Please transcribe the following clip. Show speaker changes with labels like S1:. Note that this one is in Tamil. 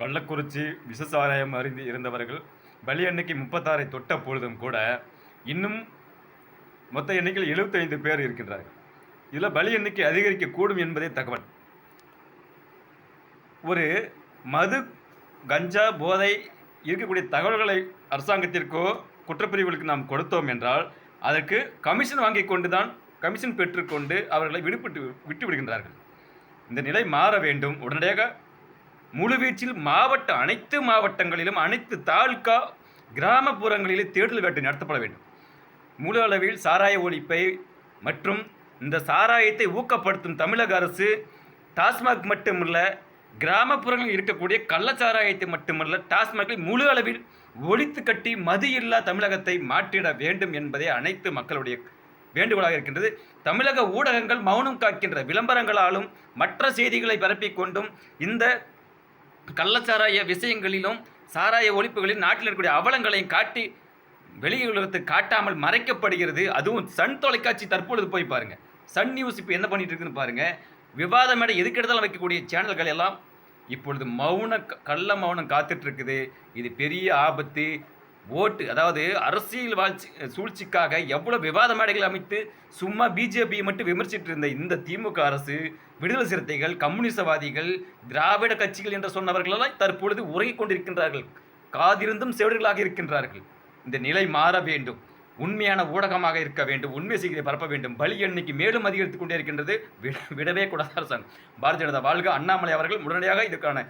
S1: கள்ளக்குறிச்சி விஷசாராயம் அறிந்து இருந்தவர்கள் பலி எண்ணிக்கை முப்பத்தாறை தொட்ட பொழுதும் கூட இன்னும் மொத்த எண்ணிக்கையில் 75 பேர் இருக்கின்றார்கள். இதில் பலி எண்ணிக்கை அதிகரிக்கக்கூடும் என்பதே தகவல். ஒரு மது கஞ்சா போதை இருக்கக்கூடிய தகவல்களை அரசாங்கத்திற்கோ குற்றப்பிரிவுகளுக்கு நாம் கொடுத்தோம் என்றால் அதற்கு கமிஷன் வாங்கி கொண்டு தான் கமிஷன் பெற்றுக்கொண்டு அவர்களை விடுபட்டு விட்டு விடுகின்றார்கள் இந்த நிலை மாற வேண்டும். உடனடியாக முழுவீச்சில் மாவட்ட அனைத்து மாவட்டங்களிலும் அனைத்து தாலுகா கிராமப்புறங்களிலே தேடுதல் வேட்டை நடத்தப்பட வேண்டும். முழு அளவில் சாராய ஒழிப்பை மற்றும் இந்த சாராயத்தை ஊக்கப்படுத்தும் தமிழக அரசு டாஸ்மாக் மட்டுமல்ல கிராமப்புறங்களில் இருக்கக்கூடிய கள்ளச்சாராயத்தை மட்டுமல்ல டாஸ்மாகை முழு அளவில் ஒழித்து கட்டி மது இல்லா தமிழகத்தை மாற்றிட வேண்டும் என்பதே அனைத்து மக்களுடைய வேண்டுகோளாக இருக்கின்றது. தமிழக ஊடகங்கள் மௌனம் காக்கின்ற விளம்பரங்களாலும் மற்ற செய்திகளை பரப்பிக்கொண்டும் இந்த கள்ளச்சாராய விஷயங்களிலும் சாராய ஒழிப்புகளில் நாட்டில் இருக்கக்கூடிய அவலங்களையும் காட்டி வெளியுலகத்துக்கு காட்டாமல் மறைக்கப்படுகிறது. அதுவும் சன் தொலைக்காட்சி தற்பொழுது போய் பாருங்க. சன் நியூஸ் இப்போ என்ன பண்ணிட்டு இருக்குன்னு பாருங்க. விவாத மேடை எதுக்கெடுத்தாலும் வைக்கக்கூடிய சேனல்கள் எல்லாம் இப்பொழுது மௌன க- கள்ள மௌனம் காத்துட்ருக்குது இது பெரிய ஆபத்து. ஓட்டு அதாவது அரசியல் வாழ்ச்சி சூழ்ச்சிக்காக எவ்வளோ விவாத மேடைகள் அமைத்து சும்மா பிஜேபியை மட்டும் விமர்சிட்டு இருந்த இந்த திமுக அரசு விடுதலை சிறுத்தைகள் கம்யூனிசவாதிகள் திராவிட கட்சிகள் என்று சொன்னவர்களெல்லாம் தற்பொழுது உறங்கிக் கொண்டிருக்கின்றார்கள். காதிருந்தும் செவடுகளாக இருக்கின்றார்கள். இந்த நிலை மாற வேண்டும். உண்மையான ஊடகமாக இருக்க வேண்டும். உண்மை செய்தியை பரப்ப வேண்டும். பலி எண்ணிக்கை மேலும் அதிகரித்துக் கொண்டே இருக்கின்றது. விட- விடவே கூடாது அரசாங்கம். பாரதிய ஜனதா வாழ்க. அண்ணாமலை அவர்கள் உடனடியாக இதற்கான